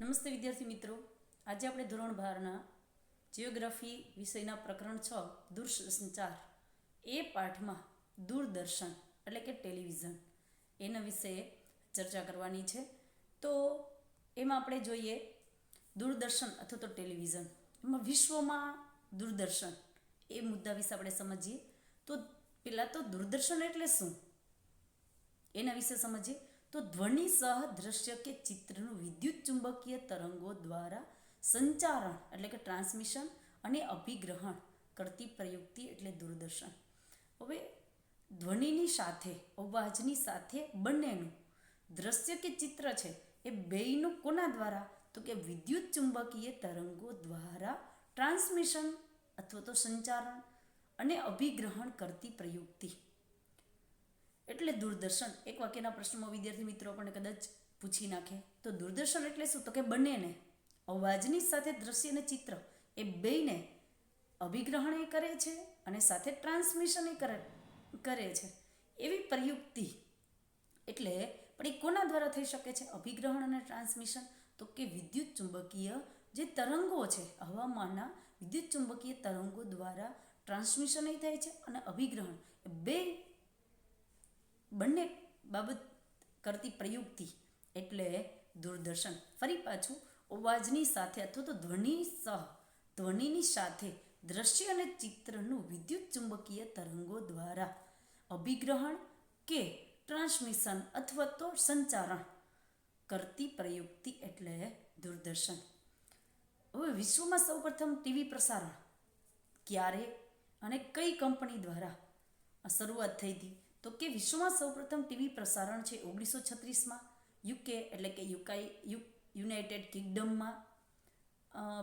નમસ્તે વિદ્યાર્થી મિત્રો. આજે આપણે ધોરણ બારના જિયોગ્રાફી વિષયના પ્રકરણ છ, દૂરસંચાર. એ પાઠમાં દૂરદર્શન, એટલે કે ટેલિવિઝન. એના વિશે ચર્ચા કરવાની છે. તો એમાં આપણે જોઈએ દૂરદર્શન અથવા તો ટેલિવિઝન. એમાં વિશ્વમાં દૂરદર્શન એ મુદ્દા વિશે આપણે સમજીએ. તો પહેલાં તો દૂરદર્શન એટલે શું? એના વિશે સમજીએ. તો ધ્વનિ સહ દ્રશ્ય કે ચિત્રનું વિદ્યુત ચુંબકીય તરંગો દ્વારા સંચારણ એટલે કે ટ્રાન્સમિશન અને અભિગ્રહણ કરતી પ્રયુક્તિ એટલે દૂરદર્શન. હવે ધ્વનિની સાથે, અવાજની સાથે બંનેનું દ્રશ્ય કે ચિત્ર છે એ બેયનું કોના દ્વારા? તો કે વિદ્યુત ચુંબકીય તરંગો દ્વારા ટ્રાન્સમિશન અથવા તો સંચારણ અને અભિગ્રહણ કરતી પ્રયુક્તિ. એટલે દૂરદર્શન. એક વાક્યના પ્રશ્નમાં વિદ્યાર્થી મિત્રો આપણને કદાચ પૂછી નાખે. તો દૂરદર્શન એટલે શું? તો કે બંનેને, અવાજની સાથે દ્રશ્ય અને ચિત્ર એ બેયને અભિગ્રહણ એ કરે છે અને સાથે ટ્રાન્સમિશન એ કરે કરે છે. એવી પ્રયુક્તિ એટલે, પણ એ કોના દ્વારા થઈ શકે છે? અભિગ્રહણ અને ટ્રાન્સમિશન? તો કે વિદ્યુત ચુંબકીય જે તરંગો છે, હવામાનના વિદ્યુત ચુંબકીય તરંગો દ્વારા ટ્રાન્સમિશન એ થાય છે અને અભિગ્રહણ. બે બંને બાબત કરતી પ્રયુક્તિ એટલે દૂરદર્શન. ફરી પાછું અવાજની સાથે અથવા તો ધ્વનિ સહ, ધ્વનિની સાથે દ્રશ્ય અને ચિત્રનું વિદ્યુત ચુંબકીય તરંગો દ્વારા અભિગ્રહણ કે ટ્રાન્સમિશન અથવા તો સંચારણ કરતી પ્રયુક્તિ એટલે દૂરદર્શન. હવે વિશ્વમાં સૌપ્રથમ ટીવી પ્રસારણ ક્યારે અને કઈ કંપની દ્વારા શરૂઆત થઈ હતી? તો કે વિશ્વમાં સૌપ્રથમ ટીવી પ્રસારણ છે ઓગણીસો છત્રીસમાં યુકે એટલે કે યુકાઈ, યુ, યુનાઇટેડ કિંગડમમાં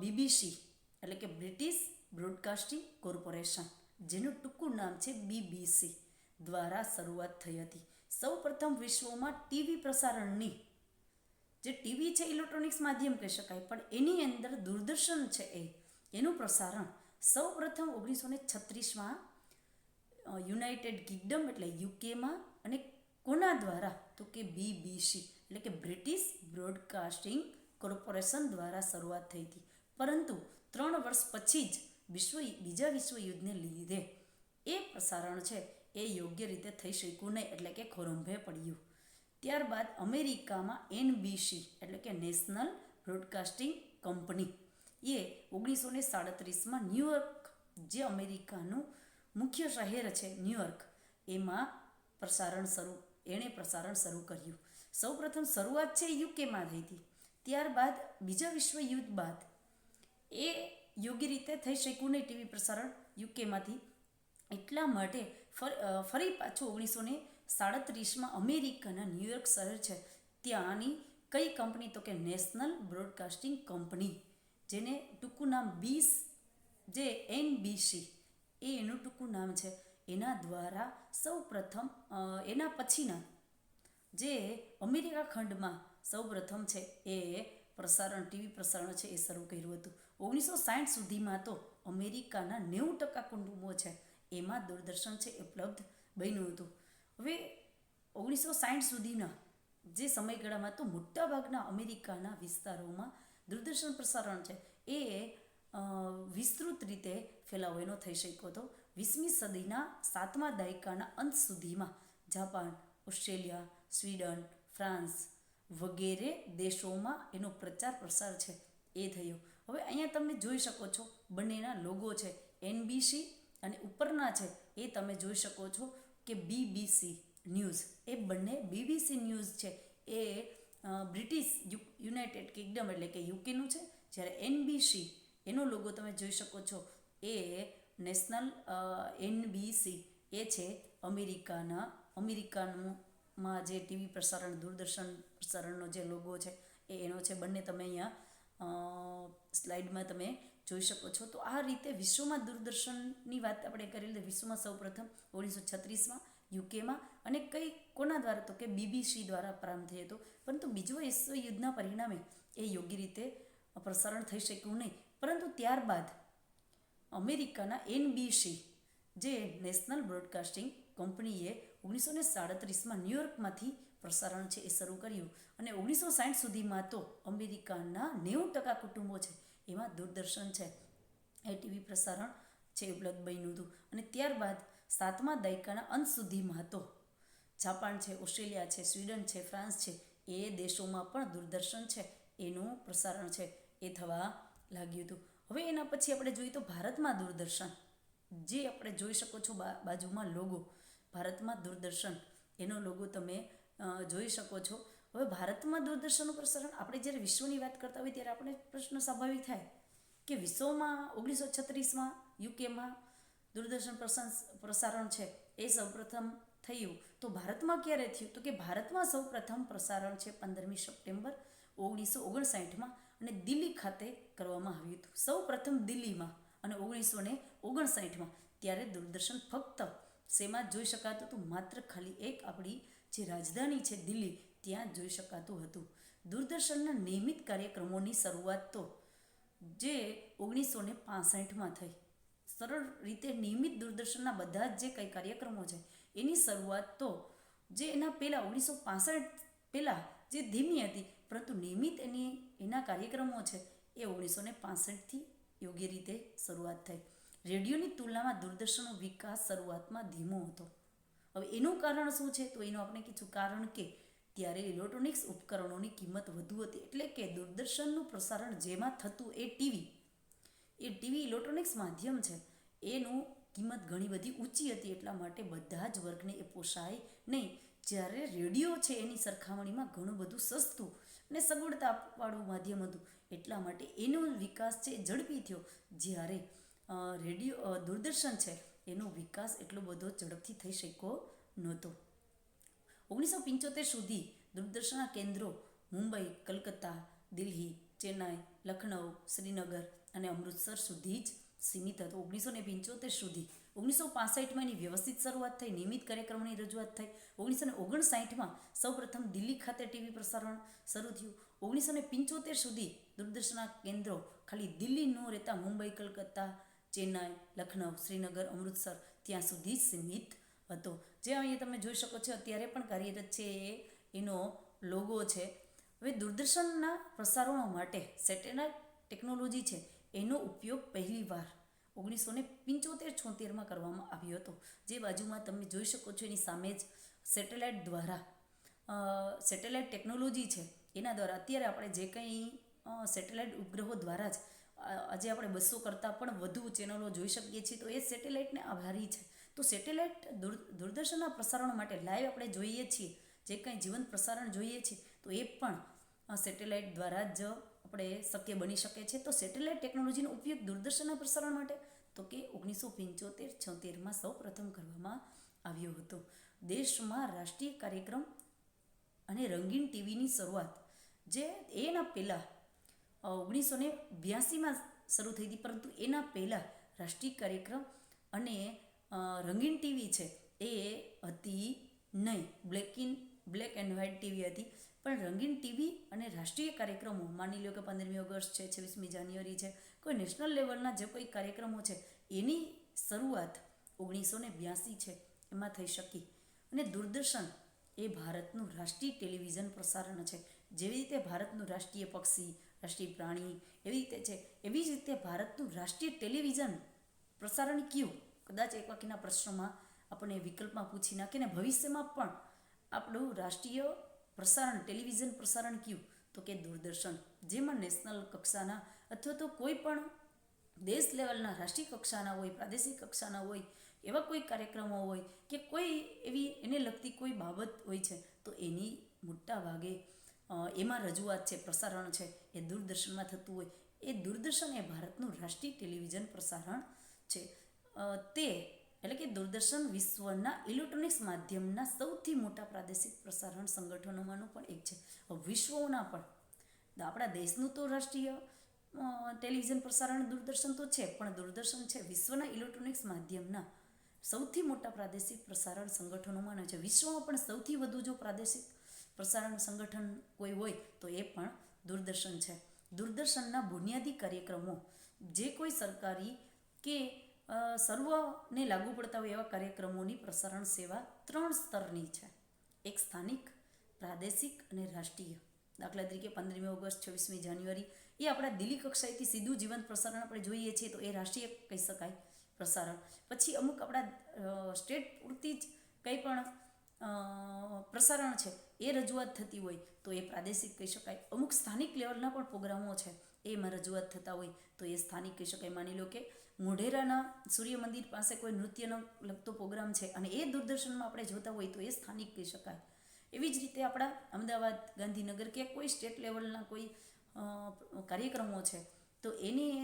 બીબીસી એટલે કે બ્રિટિશ બ્રોડકાસ્ટિંગ કોર્પોરેશન, જેનું ટૂંકું નામ છે બીબીસી દ્વારા શરૂઆત થઈ હતી. સૌપ્રથમ વિશ્વમાં ટીવી પ્રસારણની, જે ટીવી છે ઇલેક્ટ્રોનિક્સ માધ્યમ કહી શકાય, પણ એની અંદર દૂરદર્શન છે એ, એનું પ્રસારણ સૌપ્રથમ ઓગણીસો ને છત્રીસમાં યુનાઇટેડ કિંગડમ એટલે યુકેમાં અને કોના દ્વારા? તો કે બીબીસી એટલે કે બ્રિટિશ બ્રોડકાસ્ટિંગ કોર્પોરેશન દ્વારા શરૂઆત થઈ હતી. પરંતુ ત્રણ વર્ષ પછી જ વિશ્વ બીજા વિશ્વયુદ્ધને લીધે એ પ્રસારણ છે એ યોગ્ય રીતે થઈ શક્યું નહીં એટલે કે ખોરંભે પડ્યું. ત્યારબાદ અમેરિકામાં એનબીસી એટલે કે નેશનલ બ્રોડકાસ્ટિંગ કંપની એ ઓગણીસો ને સાડત્રીસમાં ન્યુયોર્ક જે અમેરિકાનું મુખ્ય શહેર છે ન્યુયોર્ક. એમાં પ્રસારણ શરૂ, એણે પ્રસારણ શરૂ કર્યું. સૌપ્રથમ શરૂઆત છે યુકેમાં થઈ હતી. ત્યારબાદ બીજા વિશ્વયુદ્ધ બાદ. એ યોગ્ય રીતે થઈ શક્યું નહીં ટીવી પ્રસારણ યુકેમાંથી એટલા માટે ફરી પાછું ઓગણીસો ને સાડત્રીસમાં અમેરિકાના ન્યુયોર્ક શહેર છે. ત્યાંની કઈ કંપની? તો કે નેશનલ બ્રોડકાસ્ટિંગ કંપની, જેને ટૂંકું નામ બીસ, જે એનબીસી એ એનું ટૂંકું નામ છે. એના દ્વારા સૌ પ્રથમ એના પછીના જે અમેરિકા ખંડમાં સૌ પ્રથમ છે એ પ્રસારણ, ટીવી પ્રસારણ છે એ શરૂ કર્યું હતું. ઓગણીસો સાઠ સુધીમાં તો અમેરિકાના નેવું ટકા કુટુંબો છે એમાં દૂરદર્શન છે ઉપલબ્ધ બન્યું હતું. હવે ઓગણીસો સાઠ સુધીના જે સમયગાળામાં તો મોટાભાગના અમેરિકાના વિસ્તારોમાં દૂરદર્શન પ્રસારણ છે એ વિસ્તૃત રીતે ફેલાવો એનો થઈ શક્યો હતો. વીસમી સદીના સાતમા દાયકાના અંત સુધીમાં જાપાન, ઓસ્ટ્રેલિયા, સ્વીડન, ફ્રાન્સ વગેરે દેશોમાં એનો પ્રચાર પ્રસાર છે એ થયો. હવે અહીંયા તમે જોઈ શકો છો બંનેના લોગો છે એનબીસી અને ઉપરના છે એ તમે જોઈ શકો છો કે બીબીસી ન્યૂઝ એ બંને બીબીસી ન્યૂઝ છે. એ બ્રિટિશ યુનાઇટેડ કિંગડમ એટલે કે યુકેનું છે. જ્યારે એનબીસી એનો લોગો તમે જોઈ શકો છો. એ નેશનલ એનબીસી એ છે અમેરિકાના અમેરિકાનું માં જે ટીવી પ્રસારણ, દૂરદર્શન પ્રસારણનો જે લોગો છે એ એનો છે. બંને તમે અહીંયા સ્લાઇડમાં તમે જોઈ શકો છો. તો આ રીતે વિશ્વમાં દૂરદર્શનની વાત આપણે કરી લઈએ, વિશ્વમાં સૌપ્રથમ ઓગણીસો છત્રીસમાં યુકેમાં અને કઈ કોના દ્વારા તો કે બીબીસી દ્વારા પ્રારંભ થયો હતો. પરંતુ બીજો વિશ્વયુદ્ધના પરિણામે એ યોગ્ય રીતે પ્રસારણ થઈ શક્યું નહીં. પરંતુ ત્યારબાદ અમેરિકાના એનબીસી જે નેશનલ બ્રોડકાસ્ટિંગ કંપનીએ ઓગણીસો ને સાડત્રીસમાં ન્યુયોર્કમાંથી પ્રસારણ છે એ શરૂ કર્યું અને ઓગણીસો સાઠ સુધીમાં તો અમેરિકાના નેવું ટકા કુટુંબો છે એમાં દૂરદર્શન છે એ ટીવી પ્રસારણ છે ઉપલબ્ધ બન્યું હતું અને ત્યારબાદ સાતમા દાયકાના અંત સુધીમાં તો જાપાન છે, ઓસ્ટ્રેલિયા છે, સ્વીડન છે, ફ્રાન્સ છે એ દેશોમાં પણ દૂરદર્શન છે એનું પ્રસારણ છે એ થવા લાગ્યું હતું. હવે એના પછી આપણે જોઈએ તો ભારતમાં દૂરદર્શન, જે આપણે જોઈ શકો છો બાજુમાં લોગો ભારતમાં દૂરદર્શન, એનો લોગો તમે જોઈ શકો છો. હવે ભારતમાં દૂરદર્શનનું પ્રસારણ આપણે જ્યારે વિશ્વની વાત કરતા હોઈએ ત્યારે આપણે પ્રશ્ન સ્વાભાવિક થાય કે વિશ્વમાં, ઓગણીસો છત્રીસમાં, યુકેમાં દૂરદર્શન પ્રસારણ છે, એ સૌપ્રથમ થયું. તો ભારતમાં ક્યારે થયું? તો કે ભારતમાં સૌપ્રથમ પ્રસારણ છે પંદરમી સપ્ટેમ્બર ઓગણીસો ઓગણસાઠમાં. અને દિલ્હી ખાતે કરવામાં આવ્યું હતું. સૌ પ્રથમ દિલ્હીમાં અને ઓગણીસો ને ઓગણસાઠમાં ત્યારે દૂરદર્શન ફક્ત શેમાં જોઈ શકાતું હતું, માત્ર ખાલી એક આપણી જે રાજધાની છે દિલ્હી, ત્યાં જોઈ શકાતું હતું. દૂરદર્શનના નિયમિત કાર્યક્રમોની શરૂઆત તો જે ઓગણીસો ને પાસઠમાં થઈ. સરળ રીતે નિયમિત દૂરદર્શનના બધા જ જે કંઈ કાર્યક્રમો છે, એની શરૂઆત તો જે એના પહેલાં ઓગણીસો પાસઠ પહેલાં જે ધીમી હતી, પરંતુ નિયમિત એની, એના કાર્યક્રમો છે, એ ઓગણીસો ને પાસઠથી યોગ્ય રીતે શરૂઆત થઈ. રેડિયોની તુલનામાં દૂરદર્શનનો વિકાસ શરૂઆતમાં ધીમો હતો. હવે એનું કારણ શું છે? તો એનું આપણે કીધું કારણ કે ત્યારે ઇલેક્ટ્રોનિક્સ ઉપકરણોની કિંમત વધુ હતી, એટલે કે દૂરદર્શનનું પ્રસારણ જેમાં થતું એ ટીવી એ ટીવી ઇલેક્ટ્રોનિક્સ માધ્યમ છે, એનું કિંમત ઘણી બધી ઊંચી હતી, એટલા માટે બધા જ વર્ગને એ પોષાય નહીં. જ્યારે રેડિયો છે એની સરખામણીમાં ઘણું બધું સસ્તું અને સગવડતાવાળું માધ્યમ હતું. એટલા માટે એનો વિકાસ છે ઝડપી થયો. જ્યારે રેડિયો દૂરદર્શન છે, એનો વિકાસ એટલો બધો ઝડપથી થઈ શક્યો નહોતો. ઓગણીસો પંચોતેર સુધી દૂરદર્શનના કેન્દ્રો મુંબઈ, કલકત્તા, દિલ્હી, ચેન્નાઈ, લખનઉ, શ્રીનગર અને અમૃતસર સુધી જ સીમિત હતો. ઓગણીસો ને પંચોતેર સુધી ઓગણીસો પાસઠમાં એની વ્યવસ્થિત શરૂઆત થઈ, નિયમિત કાર્યક્રમોની રજૂઆત થઈ. ઓગણીસો ને ઓગણસાઠમાં સૌપ્રથમ દિલ્હી ખાતે ટીવી પ્રસારણ શરૂ થયું. ઓગણીસો ને પંચોતેર સુધી દૂરદર્શનના કેન્દ્રો ખાલી દિલ્હી ન રહેતા મુંબઈ, કલકત્તા, ચેન્નાઈ, લખનઉ, શ્રીનગર, અમૃતસર ત્યાં સુધી સીમિત હતો. જે અહીંયા તમે જોઈ શકો છો, અત્યારે પણ કાર્યરત છે એ, એનો લોગો છે. હવે દૂરદર્શનના પ્રસારણો માટે સેટેલાઇટ ટેકનોલોજી છે. એનો ઉપયોગ પહેલીવાર ઓગણીસો ને પંચોતેર છોતેરમાં કરવામાં આવ્યો હતો. જે બાજુમાં તમે જોઈ શકો છો એની સામે જ સેટેલાઇટ દ્વારા સેટેલાઇટ ટેકનોલોજી છે. એના દ્વારા અત્યારે આપણે જે કંઈ સેટેલાઇટ ઉપગ્રહો દ્વારા જ આજે આપણે બસો કરતાં પણ વધુ ચેનલો જોઈ શકીએ છીએ. તો એ સેટેલાઇટને આભારી છે. તો સેટેલાઇટ દૂર, દૂરદર્શનના પ્રસારણ માટે લાઈવ આપણે જોઈએ છીએ. જે કંઈ જીવંત પ્રસારણ જોઈએ છીએ, તો એ પણ સેટેલાઇટ દ્વારા જ આપણે શક્ય બની શકે છે. તો સેટેલાઇટ ટેકનોલોજીનો ઉપયોગ દૂરદર્શનના પ્રસારણ માટે, તો કે ઓગણીસો પંચોતેર છોતેરમાં સૌ પ્રથમ કરવામાં આવ્યો હતો. દેશમાં રાષ્ટ્રીય કાર્યક્રમ અને રંગીન ટીવીની શરૂઆત, જે એના પહેલાં ઓગણીસો ને બ્યાસીમાં શરૂ થઈ હતી, પરંતુ એના પહેલાં રાષ્ટ્રીય કાર્યક્રમ અને રંગીન ટીવી છે, એ હતી નહીં black black and white TV હતી. પણ રંગીન ટીવી અને રાષ્ટ્રીય કાર્યક્રમો, માની લો કે પંદરમી ઓગસ્ટ છે, છવ્વીસમી જાન્યુઆરી છે, કોઈ નેશનલ લેવલના જે કોઈ કાર્યક્રમો છે, એની શરૂઆત ઓગણીસો ને બ્યાસી છે, એમાં થઈ શકી. અને દૂરદર્શન એ ભારતનું રાષ્ટ્રીય ટેલિવિઝન પ્રસારણ છે. જેવી રીતે ભારતનું રાષ્ટ્રીય પક્ષી, રાષ્ટ્રીય પ્રાણી, એવી રીતે છે, એવી જ રીતે ભારતનું રાષ્ટ્રીય ટેલિવિઝન પ્રસારણ કયું? કદાચ એક વાક્યના પ્રશ્નોમાં આપણને વિકલ્પમાં પૂછી નાખીને ભવિષ્યમાં પણ આપણું રાષ્ટ્રીય પ્રસારણ, ટેલિવિઝન પ્રસારણ કયું? તો કે દૂરદર્શન. જેમાં નેશનલ કક્ષાના અથવા તો કોઈ પણ દેશ લેવલના રાષ્ટ્રીય કક્ષાના હોય, પ્રાદેશિક કક્ષાના હોય, એવા કોઈ કાર્યક્રમો હોય કે કોઈ એવી, એને લગતી કોઈ બાબત હોય છે, તો એની મોટા ભાગે એમાં રજૂઆત છે, પ્રસારણ છે, એ દૂરદર્શનમાં થતું હોય. એ દૂરદર્શન એ ભારતનું રાષ્ટ્રીય ટેલિવિઝન પ્રસારણ છે. તે એટલે કે દૂરદર્શન વિશ્વના ઇલેક્ટ્રોનિક્સ માધ્યમના સૌથી મોટા પ્રાદેશિક પ્રસારણ સંગઠનોમાંનું પણ એક છે. વિશ્વના પણ. આપણા દેશનું તો રાષ્ટ્રીય ટેલિવિઝન પ્રસારણ દૂરદર્શન તો છે, પણ દૂરદર્શન છે વિશ્વના ઇલેક્ટ્રોનિક્સ માધ્યમના સૌથી મોટા પ્રાદેશિક પ્રસારણ સંગઠનોમાંના છે. વિશ્વમાં પણ સૌથી વધુ જો પ્રાદેશિક પ્રસારણ સંગઠન કોઈ હોય તો એ પણ દૂરદર્શન છે. દૂરદર્શનના બુનિયાદી કાર્યક્રમો, જે કોઈ સરકારી કે સર્વને લાગુ પડતા હોય એવા કાર્યક્રમોની પ્રસારણ સેવા ત્રણ સ્તરની છે. એક સ્થાનિક, પ્રાદેશિક અને રાષ્ટ્રીય. દાખલા તરીકે પંદરમી ઓગસ્ટ, છવ્વીસમી જાન્યુઆરી એ આપણા દિલ્હી કક્ષાએથી સીધું જીવંત પ્રસારણ આપણે જોઈએ છીએ તો એ રાષ્ટ્રીય કહી શકાય પ્રસારણ. પછી અમુક આપણા સ્ટેટ પૂરતી જ કંઈ પણ પ્રસારણ છે એ રજૂઆત થતી હોય તો એ પ્રાદેશિક કહી શકાય. અમુક સ્થાનિક લેવલના પણ પ્રોગ્રામો છે. એમાં રજૂઆત થતા હોય તો એ સ્થાનિક કહી શકાય. માની લો કે મોઢેરાના સૂર્ય મંદિર પાસે કોઈ નૃત્યનો લગતો પ્રોગ્રામ છે અને એ દૂરદર્શનમાં આપણે જોતા હોય તો એ સ્થાનિક કહી શકાય. એવી જ રીતે આપણા અમદાવાદ, ગાંધીનગર કે કોઈ સ્ટેટ લેવલના કોઈ કાર્યક્રમો છે તો એની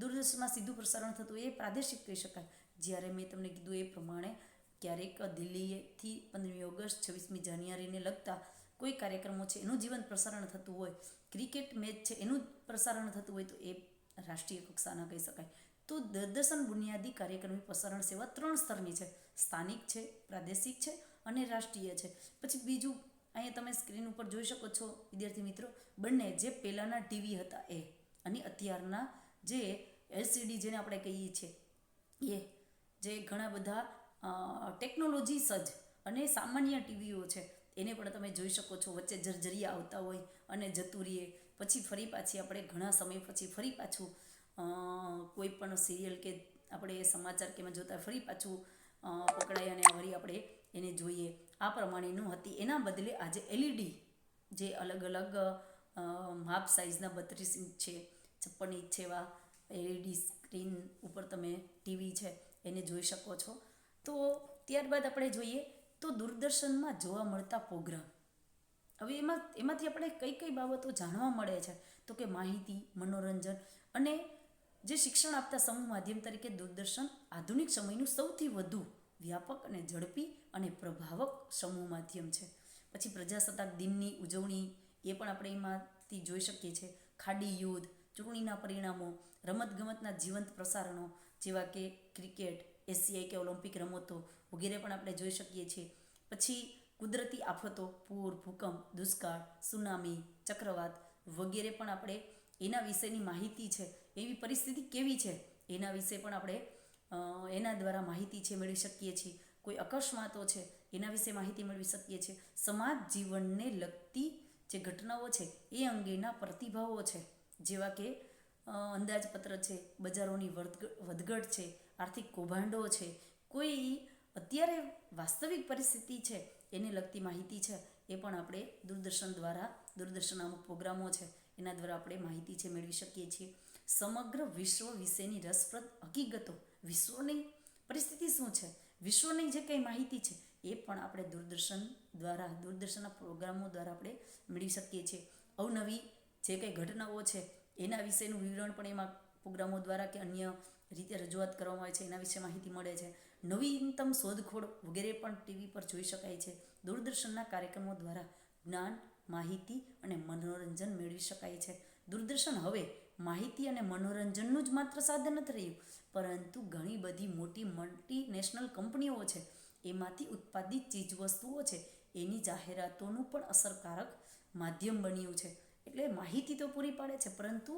દૂરદર્શનમાં સીધું પ્રસારણ થતું એ પ્રાદેશિક કહી શકાય. જ્યારે મેં તમને કીધું એ પ્રમાણે ક્યારેક દિલ્હીથી પંદરમી ઓગસ્ટ, છવ્વીસમી જાન્યુઆરીને લગતા કોઈ કાર્યક્રમો છે એનું જીવંત પ્રસારણ થતું હોય ક્રિકેટ મેચ છે, એનું પ્રસારણ થતું હોય તો એ રાષ્ટ્રીય કક્ષાના કહી શકાય. તો દૂરદર્શન બુનિયાદી કાર્યક્રમની પ્રસારણ સેવા ત્રણ સ્તરની છે. સ્થાનિક છે, પ્રાદેશિક છે અને રાષ્ટ્રીય છે. પછી બીજું, અહીંયા તમે સ્ક્રીન ઉપર જોઈ શકો છો, વિદ્યાર્થી મિત્રો, બંને જે પહેલાંના ટીવી હતા એ અને અત્યારના જે એલસીડી જેને આપણે કહીએ છીએ, એ જે ઘણા બધા ટેકનોલોજી સજ્જ અને સામાન્ય ટીવીઓ છે એને પણ તમે જોઈ શકો છો, વચ્ચે જર્જરિયા આવતા હોય અને જતું રહીએ. પછી ફરી પાછી આપણે ઘણા સમય પછી ફરી પાછું કોઈ પણ સિરિયલ કે આપણે સમાચાર કે એમાં જોતા ફરી પાછું પકડાય અને વળી આપણે એને જોઈએ. આ પ્રમાણેનું હતી. એના બદલે આજે એલઈડી જે અલગ અલગ માપ સાઇઝના બત્રીસ ઇંચ છે, છપ્પન ઇંચ એવા એલઈડી સ્ક્રીન ઉપર તમે ટીવી છે, એને જોઈ શકો છો. તો ત્યારબાદ આપણે જોઈએ તો દૂરદર્શનમાં જોવા મળતા પ્રોગ્રામ. હવે એમાં, એમાંથી આપણે કઈ કઈ બાબતો જાણવા મળે છે? તો કે માહિતી, મનોરંજન અને જે શિક્ષણ આપતા સમૂહ માધ્યમ તરીકે દૂરદર્શન આધુનિક સમયનું સૌથી વધુ વ્યાપક અને ઝડપી અને પ્રભાવક સમૂહ માધ્યમ છે. પછી પ્રજાસત્તાક દિનની ઉજવણી એ પણ આપણે એમાંથી જોઈ શકીએ છીએ. ખાડી યુદ્ધ, ચૂંટણીના પરિણામો, રમતગમતના જીવંત પ્રસારણો જેવા કે ક્રિકેટ એશિયાઈ કે ઓલિમ્પિક રમતો વગેરે પણ આપણે જોઈ શકીએ છીએ. પછી કુદરતી આફતો, પૂર, ભૂકંપ, દુષ્કાળ, સુનામી, ચક્રવાત વગેરે પણ આપણે એના વિશેની માહિતી છે. એવી પરિસ્થિતિ કેવી છે? એના વિશે પણ આપણે એના દ્વારા માહિતી છે મેળવી શકીએ છીએ. કોઈ અકસ્માતો છે, એના વિશે માહિતી મેળવી શકીએ છીએ. સમાજ જીવનને લગતી જે ઘટનાઓ છે, એ અંગેના પ્રતિભાવો છે. જેવા કે અંદાજપત્ર છે, બજારોની વધઘ- વધઘટ છે આર્થિક કૌભાંડો છે. કોઈ અત્યારે વાસ્તવિક પરિસ્થિતિ છે, એને લગતી માહિતી છે, એ પણ આપણે દૂરદર્શન દ્વારા દૂરદર્શન અમુક પ્રોગ્રામો છે, એના દ્વારા આપણે માહિતી છે મેળવી શકીએ છીએ. સમગ્ર વિશ્વ વિશેની રસપ્રદ હકીકતો, વિશ્વની પરિસ્થિતિ શું છે, વિશ્વની જે કંઈ માહિતી છે, એ પણ આપણે દૂરદર્શન દ્વારા, દૂરદર્શનના પ્રોગ્રામો દ્વારા આપણે મેળવી શકીએ છીએ. અવનવી જે કંઈ ઘટનાઓ છે, એના વિશેનું વિવરણ પણ એમાં પ્રોગ્રામો દ્વારા કે અન્ય રીતે રજૂઆત કરવામાં આવે છે, એના વિશે માહિતી મળે છે. નવીનતમ શોધખોળ વગેરે પણ ટીવી પર જોઈ શકાય છે. દૂરદર્શનના કાર્યક્રમો દ્વારા જ્ઞાન, માહિતી અને મનોરંજન મેળવી શકાય છે. દૂરદર્શન હવે માહિતી અને મનોરંજનનું જ માત્ર સાધન નથી રહ્યું, પરંતુ ઘણી બધી મોટી મલ્ટીનેશનલ કંપનીઓ છે. એમાંથી ઉત્પાદિત ચીજવસ્તુઓ છે. એની જાહેરાતોનું પણ અસરકારક માધ્યમ બન્યું છે. એટલે માહિતી તો પૂરી પાડે છે, પરંતુ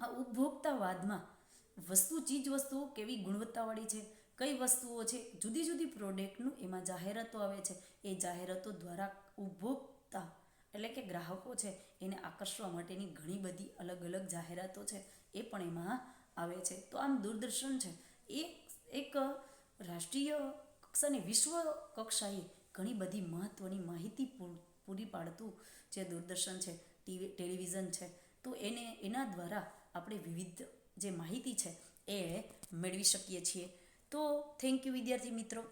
આ ઉપભોક્તાવાદમાં વસ્તુ, ચીજ વસ્તુઓ કેવી ગુણવત્તાવાળી છે, કઈ વસ્તુઓ છે, જુદી જુદી પ્રોડક્ટનું એમાં જાહેરાતો આવે છે, એ જાહેરાતો દ્વારા ઉપભોક્તા એટલે કે ગ્રાહકો છે, એને આકર્ષવા માટેની ઘણી બધી અલગ અલગ જાહેરાતો છે, એ પણ એમાં આવે છે. તો આમ દૂરદર્શન છે, એ એક રાષ્ટ્રીય કક્ષાની વિશ્વ કક્ષાએ ઘણી બધી મહત્ત્વની માહિતી પૂરી પાડતું જે દૂરદર્શન છે, ટીવી, ટેલિવિઝન છે, તો એને, એના દ્વારા આપણે વિવિધ જે માહિતી છે એ મેળવી શકીએ છીએ. તો થેન્ક યુ વિદ્યાર્થી મિત્રો.